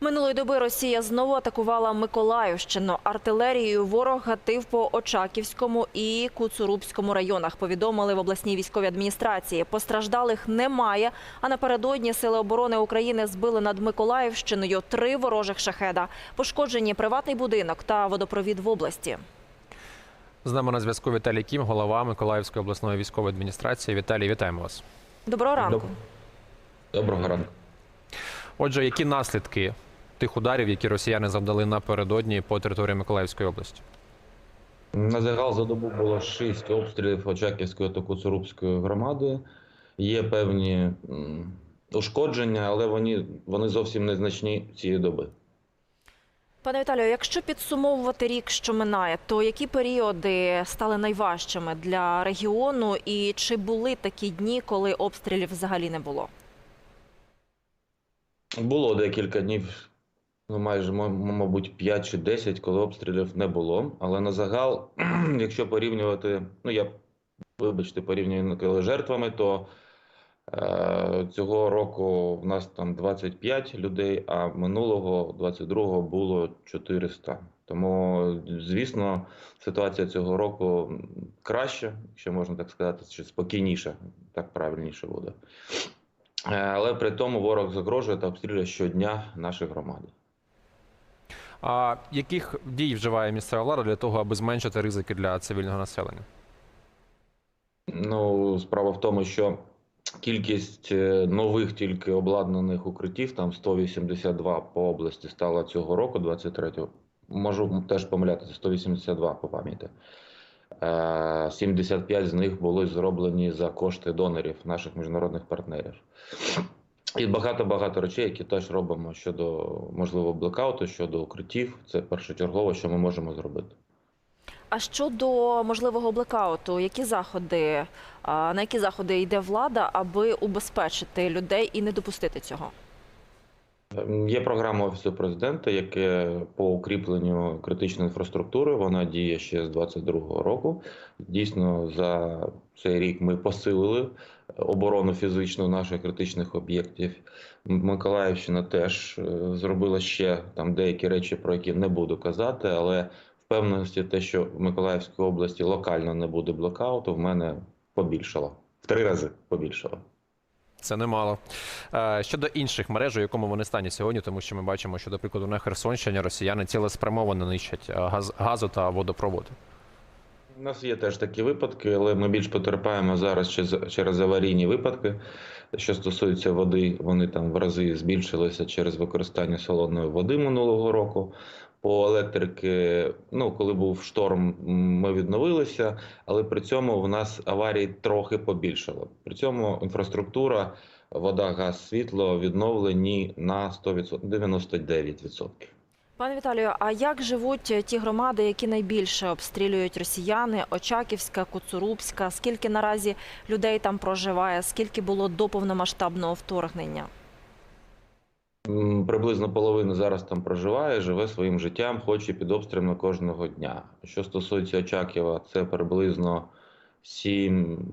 Минулої доби Росія знову атакувала Миколаївщину. Артилерією ворог гатив по Очаківському і Куцурубському районах. Повідомили в обласній військовій адміністрації. Постраждалих немає. А напередодні сили оборони України збили над Миколаївщиною три ворожих шахеда. Пошкоджені приватний будинок та водопровід в області. З нами на зв'язку Віталій Кім, голова Миколаївської обласної військової адміністрації. Віталій, вітаємо вас. Доброго ранку. Доброго ранку. Отже, які наслідки тих ударів, які росіяни завдали напередодні по території Миколаївської області? На загал за добу було 6 обстрілів Очаківської та Куцурубської громади. Є певні ушкодження, але вони, вони зовсім незначні цієї доби. Пане Віталію, якщо підсумовувати рік, що минає, то які періоди стали найважчими для регіону, і чи були такі дні, коли обстрілів взагалі не було? Було декілька днів, ну майже, мабуть, 5 чи 10, коли обстрілів не було. Але на загал, якщо порівнювати, ну я, вибачте, порівнюю жертвами, то е, цього року в нас там 25 людей, а минулого, 22-го, було 400. Тому, звісно, ситуація цього року м, краща, якщо можна так сказати, чи спокійніша, так правильніше буде. Е, Але при тому ворог загрожує та обстрілює щодня наші громади. А яких дій вживає місцева влада для того, аби зменшити ризики для цивільного населення? Ну, справа в тому, що кількість е, нових тільки обладнаних укриттів, там 182 по області стало цього року, 23-го. Можу теж помилятися, 182 по пам'яті. Е, 75 з них були зроблені за кошти донорів, наших міжнародних партнерів. І багато-багато речей, які теж робимо щодо можливо блекауту, щодо укриттів. Це першочергово, що ми можемо зробити. А щодо можливого блекауту, які заходи на які заходи йде влада, аби убезпечити людей і не допустити цього? Ем, Є програма Офісу президента, яке по укріпленню критичної інфраструктури. Вона діє ще з 22-го року. Дійсно, за цей рік ми посилили оборону фізичну наших критичних об'єктів. Миколаївщина теж е, зробила ще там деякі речі, про які не буду казати, але впевненості те, що в Миколаївській області локально не буде блокауту, в мене побільшало. В три рази побільшало. Це немало. Е, Щодо інших мереж, у якому вони стані сьогодні, тому що ми бачимо, що, до прикладу, на Херсонщині росіяни цілеспрямовано нищать е, газ, газу та водопроводи. У нас є теж такі випадки, але ми більш потерпаємо зараз через, через аварійні випадки. Що стосується води, вони там в рази збільшилися через використання солоної води минулого року. По електрики, ну коли був шторм, ми відновилися, але при цьому в нас аварій трохи побільшало. При цьому інфраструктура, вода, газ, світло відновлені на 100%, 99%. Пане Віталію, а як живуть ті громади, які найбільше обстрілюють росіяни? Очаківська, Куцурубська. Скільки наразі людей там проживає? Скільки було до повномасштабного вторгнення? Приблизно половина зараз там проживає, живе своїм життям, хоч і під обстрілами кожного дня. Що стосується Очакова, це приблизно 7,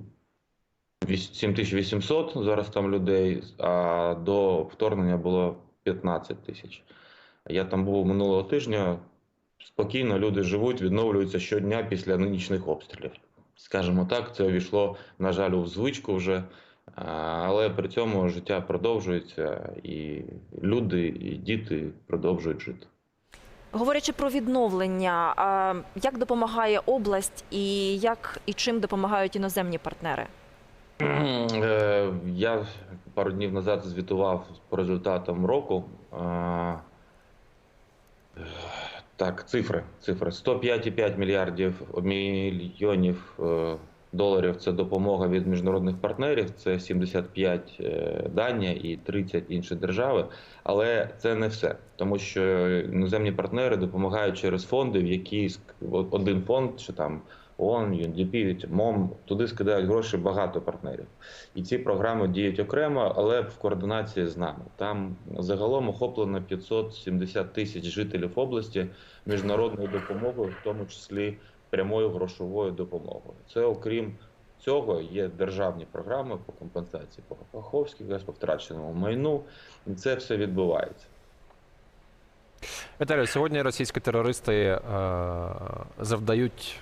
7800 зараз там людей, а до вторгнення було 15 тисяч. Я там був минулого тижня. Спокійно люди живуть, відновлюються щодня після нинішніх обстрілів. Скажімо так, це увійшло, на жаль, у звичку вже. Але при цьому життя продовжується, і люди, і діти продовжують жити. Говорячи про відновлення, як допомагає область і як і чим допомагають іноземні партнери? Е, Я пару днів назад звітував по результатам року. Е, Так, цифри. Цифри. 105,5 мільярдів мільйонів е, доларів це допомога від міжнародних партнерів. Це 75 е, Данія і 30 інші держави. Але це не все, тому що іноземні партнери допомагають через фонди, в які один фонд чи там ООН, UNDP, МОМ, туди скидають гроші багато партнерів. І ці програми діють окремо, але в координації з нами. Там загалом охоплено 570 тисяч жителів області міжнародною допомогою, в тому числі прямою грошовою допомогою. Це окрім цього є державні програми по компенсації по Каховській по втраченому майну. І це все відбувається. Віталію, сьогодні російські терористи е, завдають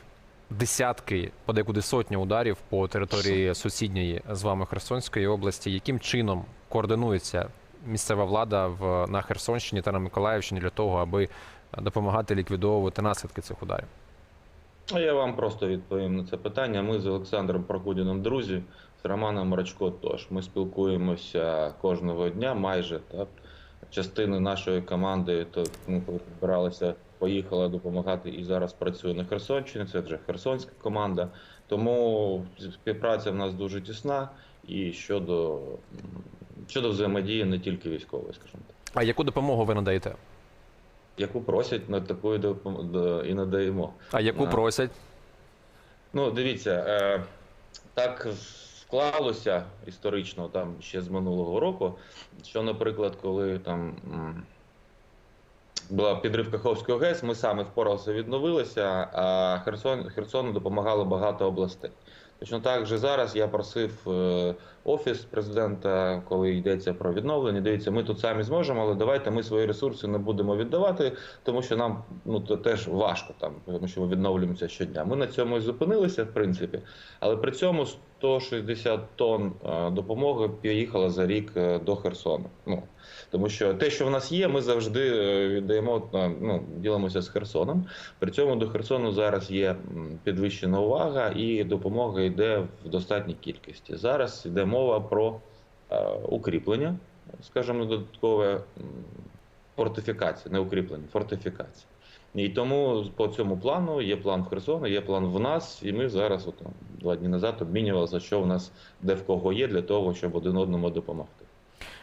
десятки, подекуди сотні ударів по території сусідньої з вами Херсонської області. Яким чином координується місцева влада в на Херсонщині та на Миколаївщині для того, аби допомагати ліквідовувати наслідки цих ударів? Я вам просто відповім на це питання. Ми з Олександром Прокудіном друзі, з Романом Марачко тож. Ми спілкуємося кожного дня майже. Так? Частина нашої команди, то ми збиралися, поїхала допомагати і зараз працює на Херсонщині. Це вже херсонська команда. Тому співпраця в нас дуже тісна і щодо, щодо взаємодії не тільки військової, скажімо так. А яку допомогу ви надаєте? Яку просять, на таку і і надаємо. А яку А. просять? Ну, дивіться, е, так склалося історично там ще з минулого року, що, наприклад, коли там була підрив Каховського ГЕС, ми саме впоралися, відновилися, а Херсон, Херсону допомагало багато областей. Точно так же зараз я просив е, офіс президента, коли йдеться про відновлення. Дивіться, ми тут самі зможемо, але давайте ми свої ресурси не будемо віддавати, тому що нам ну то теж важко там, тому що ми відновлюємося щодня. Ми на цьому і зупинилися, в принципі, але при цьому 160 тонн е, допомоги поїхало за рік е, до Херсону. Ну тому що те, що в нас є, ми завжди е, віддаємо ну, ділимося з Херсоном. При цьому до Херсону зараз є підвищена увага, і допомога йде в достатній кількості. Зараз йде мова про укріплення, скажімо, додаткове фортифікація, не укріплення, фортифікація. І тому по цьому плану є план в Херсону, є план в нас, і ми зараз, от, два дні назад, обмінювалися, що в нас де в кого є, для того, щоб один одному допомогти.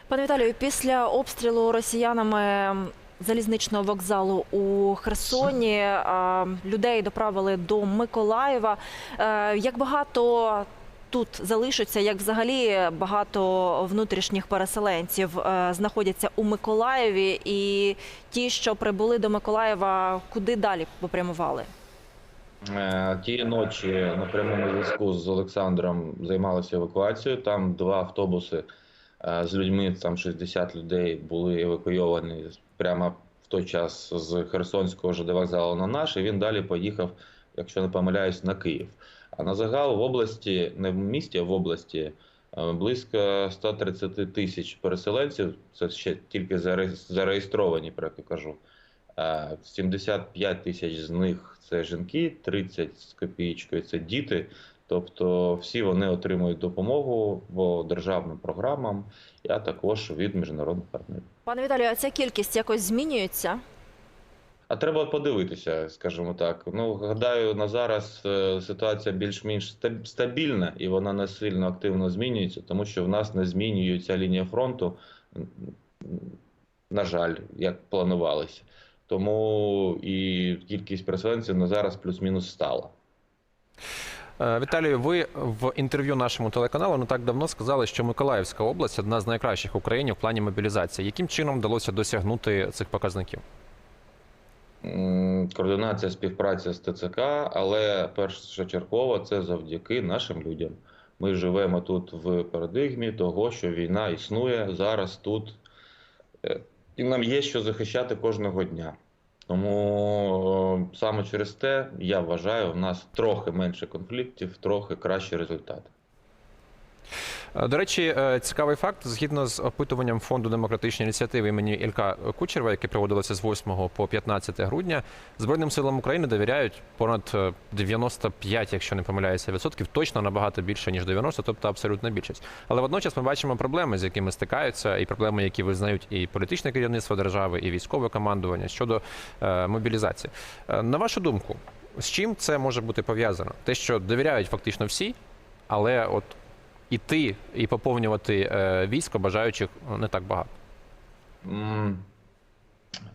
Пане Віталію, після обстрілу росіянами залізничного вокзалу у Херсоні людей доправили до Миколаєва. Е, Як багато тут залишиться, як взагалі багато внутрішніх переселенців е, знаходяться у Миколаєві, і ті, що прибули до Миколаєва, куди далі попрямували? Е, Тієї ночі на прямому зв'язку з Олександром займалися евакуацією. Там два автобуси е, з людьми, там 60 людей були евакуйовані прямо в той час з Херсонського ЖД вокзалу на наш, і він далі поїхав, якщо не помиляюсь, на Київ. А на загал в області, не в місті, а в області е, близько 130 тисяч переселенців. Це ще тільки зареєстровані, про які кажу. Е, 75 тисяч з них це жінки, 30 з копієчкою це діти. Тобто всі вони отримують допомогу по державним програмам, а також від міжнародних партнерів. Пане Віталію, а ця кількість якось змінюється? А треба подивитися, скажімо так. Ну гадаю, на зараз е, ситуація більш-менш стабільна і вона не сильно активно змінюється, тому що в нас не змінюється лінія фронту, на жаль, як планувалося. Тому і кількість переселенців на зараз плюс-мінус стала. Е, Віталію, ви в інтерв'ю нашому телеканалу не так давно сказали, що Миколаївська область одна з найкращих в Україні в плані мобілізації. Яким чином вдалося досягнути цих показників? Координація співпраця з ТЦК, але першочергово це завдяки нашим людям. Ми живемо тут в парадигмі того, що війна існує зараз тут, Е, і нам є що захищати кожного дня. Тому е, саме через те я вважаю, в нас трохи менше конфліктів, трохи кращі результати. Е, До речі, е, цікавий факт. Згідно з опитуванням фонду демократичної ініціативи імені Ілька Кучерва, яке проводилося з 8 по 15 грудня, Збройним силам України довіряють понад е, 95, якщо не помиляюся, відсотків, точно набагато більше ніж 90, тобто абсолютна більшість. Але водночас ми бачимо проблеми, з якими стикаються, і проблеми, які визнають і політичне керівництво держави, і військове командування щодо е, мобілізації. Е, на вашу думку, з чим це може бути пов'язано? Те, що довіряють фактично всі, але от іти і поповнювати е, військо бажаючих не так багато.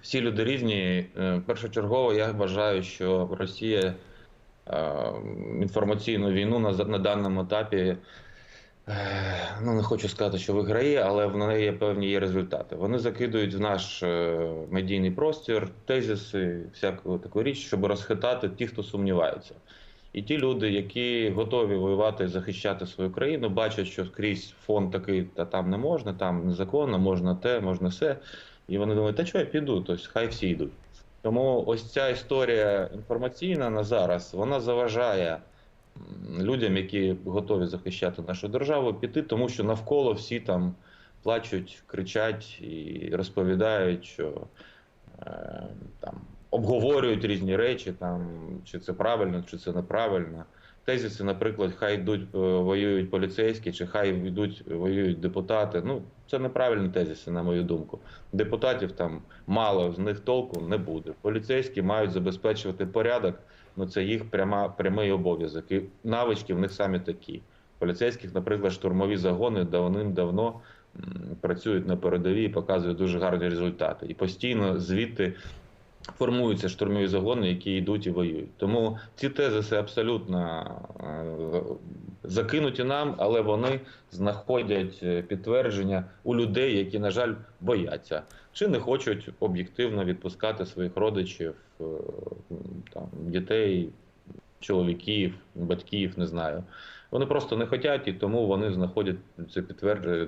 Всі люди різні. Е, Першочергово я вважаю, що Росія е, інформаційну війну на, на даному етапі. Ну, не хочу сказати, що виграє, але в неї є певні є результати. Вони закидують в наш медійний простір тезиси, всяку таку річ, щоб розхитати ті, хто сумніваються. І ті люди, які готові воювати, захищати свою країну, бачать, що скрізь фон такий, та там не можна, там незаконно, можна те, можна все. І вони думають, та чого я піду, тобто хай всі йдуть. Тому ось ця історія інформаційна на зараз вона заважає людям, які готові захищати нашу державу, піти, тому що навколо всі там плачуть, кричать і розповідають, що е, там обговорюють різні речі, там чи це правильно, чи це неправильно. Тезиси, наприклад, хай йдуть е, воюють поліцейські, чи хай йдуть воюють депутати. Ну це неправильні тезиси, на мою думку. Депутатів там мало, з них толку не буде. Поліцейські мають забезпечувати порядок. Ну це їх пряма прямий обов'язок. І навички в них самі такі. Поліцейських, наприклад, штурмові загони давним-давно працюють на передовій і показують дуже гарні результати. І постійно звідти формуються штурмові загони, які йдуть і воюють. Тому ці тезиси абсолютно е, закинуті нам, але вони знаходять е, підтвердження у людей, які, на жаль, бояться чи не хочуть об'єктивно відпускати своїх родичів, е, там, дітей, чоловіків, батьків, не знаю. Вони просто не хочуть, і тому вони знаходять це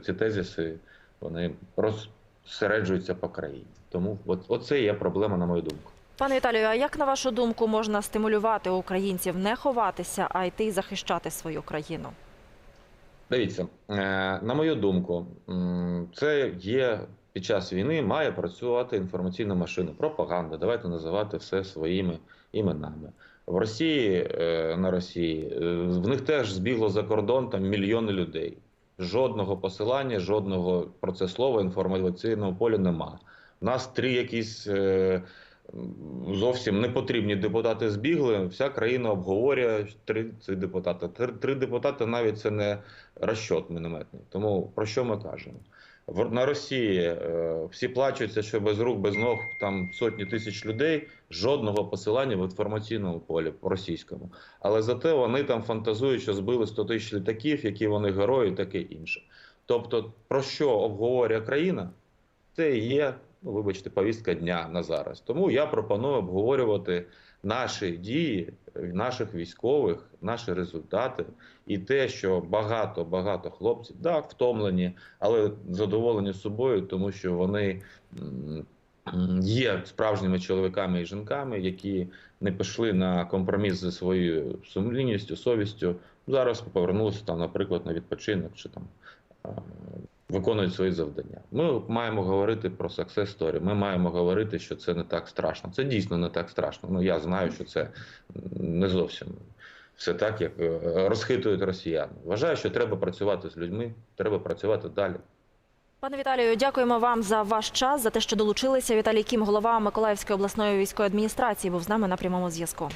ці тезиси, вони розсереджуються по країні. Тому от, оце є проблема, на мою думку. Пане Віталію, а як на вашу думку можна стимулювати українців не ховатися, а йти і захищати свою країну? Дивіться, е, на мою думку, це є під час війни має працювати інформаційна машина, пропаганда. Давайте називати все своїми іменами. В Росії е, на Росії е, в них теж збігло за кордон там мільйони людей. Жодного посилання, жодного про це слова інформаційного поля нема. Нас три якісь е, зовсім непотрібні депутати збігли. Вся країна обговорює три ці депутати. Три, депутати навіть це не розчот мінометний. Тому про що ми кажемо? На Росії е, всі плачуться, що без рук, без ног там сотні тисяч людей, жодного посилання в інформаційному полі російському. Але зате вони там фантазують, що збили 100 тисяч літаків, які вони герої, таке інше. Тобто, про що обговорює країна, це є, вибачте, повістка дня на зараз. Тому я пропоную обговорювати наші дії, наших військових, наші результати і те, що багато багато хлопців так втомлені, але задоволені собою, тому що вони є справжніми чоловіками і жінками, які не пішли на компроміс зі своєю сумлінністю, совістю. Зараз повернулися там, наприклад, на відпочинок чи там. Виконують свої завдання. Ми маємо говорити про success story, Ми маємо говорити, що це не так страшно. Це дійсно не так страшно. Ну я знаю, що це не зовсім все так, як е, розхитують росіяни. Вважаю, що треба працювати з людьми, треба працювати далі. Пане Віталію, дякуємо вам за ваш час, за те, що долучилися. Віталій Кім, голова Миколаївської обласної військової адміністрації, був з нами на прямому зв'язку.